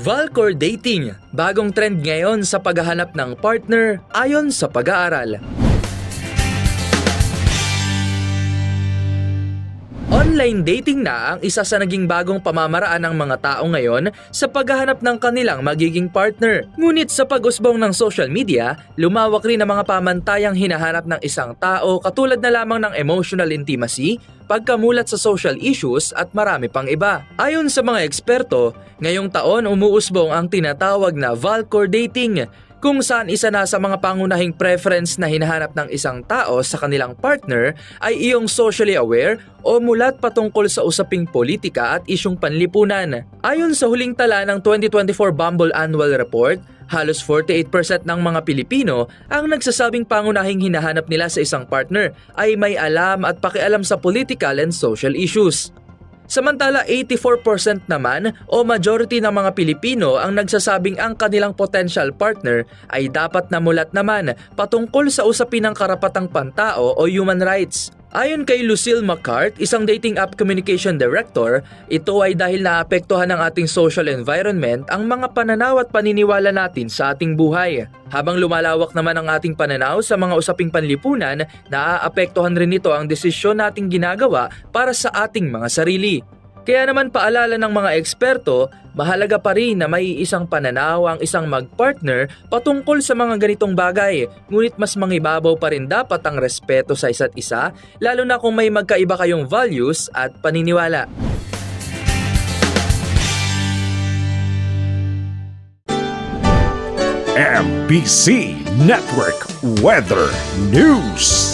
Valcor Dating, bagong trend ngayon sa paghahanap ng partner ayon sa pag-aaral. Online dating na ang isa sa naging bagong pamamaraan ng mga tao ngayon sa paghahanap ng kanilang magiging partner. Ngunit sa pag-usbong ng social media, lumawak rin ang mga pamantayang hinahanap ng isang tao katulad na lamang ng emotional intimacy, pagkamulat sa social issues at marami pang iba. Ayon sa mga eksperto, ngayong taon umuusbong ang tinatawag na Valcor dating kung saan isa na sa mga pangunahing preference na hinahanap ng isang tao sa kanilang partner ay iyong socially aware o mulat patungkol sa usaping politika at isyong panlipunan. Ayon sa huling tala ng 2024 Bumble Annual Report, halos 48% ng mga Pilipino ang nagsasabing pangunahing hinahanap nila sa isang partner ay may alam at pakialam sa political and social issues. Samantala 84% naman o majority ng mga Pilipino ang nagsasabing ang kanilang potential partner ay dapat namulat naman patungkol sa usapin ng karapatang pantao o human rights. Ayon kay Lucille McCart, isang dating app communication director, ito ay dahil naapektuhan ng ating social environment ang mga pananaw at paniniwala natin sa ating buhay. Habang lumalawak naman ang ating pananaw sa mga usaping panlipunan, naaapektuhan rin nito ang desisyon nating ginagawa para sa ating mga sarili. Kaya naman paalala ng mga eksperto, mahalaga pa rin na may isang pananaw ang isang magpartner patungkol sa mga ganitong bagay. Ngunit mas mangibabaw pa rin dapat ang respeto sa isa't isa, lalo na kung may magkaiba kayong values at paniniwala. MBC Network Weather News.